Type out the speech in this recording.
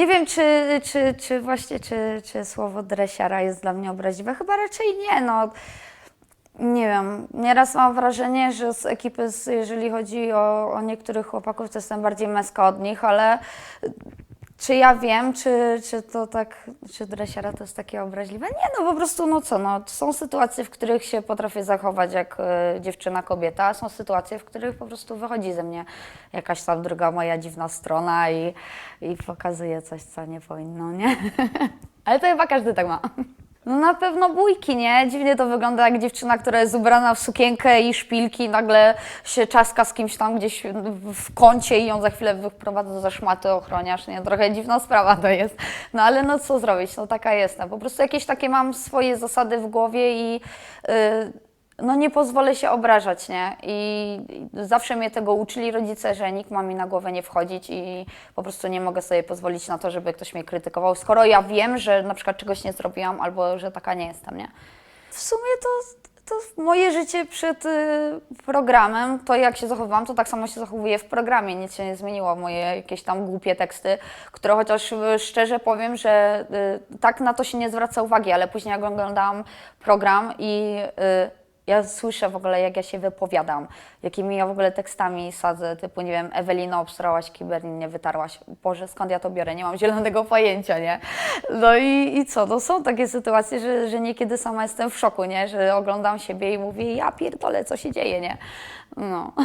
Nie wiem, czy, czy, czy właśnie, czy, czy słowo dresiara jest dla mnie obraźliwe. Chyba raczej nie, no. Nie wiem, nieraz mam wrażenie, że z ekipy, z, jeżeli chodzi o, o niektórych chłopaków, to jestem bardziej męska od nich, ale czy ja wiem, czy, czy to tak, czy dresiara to jest takie obraźliwe? Nie, no po prostu, no co, no, są sytuacje, w których się potrafię zachować jak e, dziewczyna, kobieta, a są sytuacje, w których po prostu wychodzi ze mnie jakaś tam druga moja dziwna strona i, i pokazuje coś, co nie powinno, nie? Ale to chyba każdy tak ma. No na pewno bójki, nie? Dziwnie to wygląda jak dziewczyna, która jest ubrana w sukienkę i szpilki, nagle się czaska z kimś tam gdzieś w kącie i ją za chwilę wyprowadza za szmaty ochroniarz, nie? Trochę dziwna sprawa to jest. No ale no co zrobić, no taka jestem. Po prostu jakieś takie mam swoje zasady w głowie i yy, no nie pozwolę się obrażać, nie? I zawsze mnie tego uczyli rodzice, że nikt ma mi na głowę nie wchodzić i po prostu nie mogę sobie pozwolić na to, żeby ktoś mnie krytykował, skoro ja wiem, że na przykład czegoś nie zrobiłam albo że taka nie jestem, nie? W sumie to, to moje życie przed y, programem, to jak się zachowywałam, to tak samo się zachowuję w programie. Nic się nie zmieniło. Moje jakieś tam głupie teksty, które chociaż y, szczerze powiem, że y, tak na to się nie zwraca uwagi, ale później jak oglądałam program i ja słyszę w ogóle, jak ja się wypowiadam, jakimi ja w ogóle tekstami sadzę, typu, nie wiem, Ewelina obsrałaś, kiber nie wytarłaś. Boże, skąd ja to biorę? Nie mam zielonego pojęcia, nie? No i, i co? No są takie sytuacje, że, że niekiedy sama jestem w szoku, nie? Że oglądam siebie i mówię, ja pierdolę, co się dzieje, nie? No.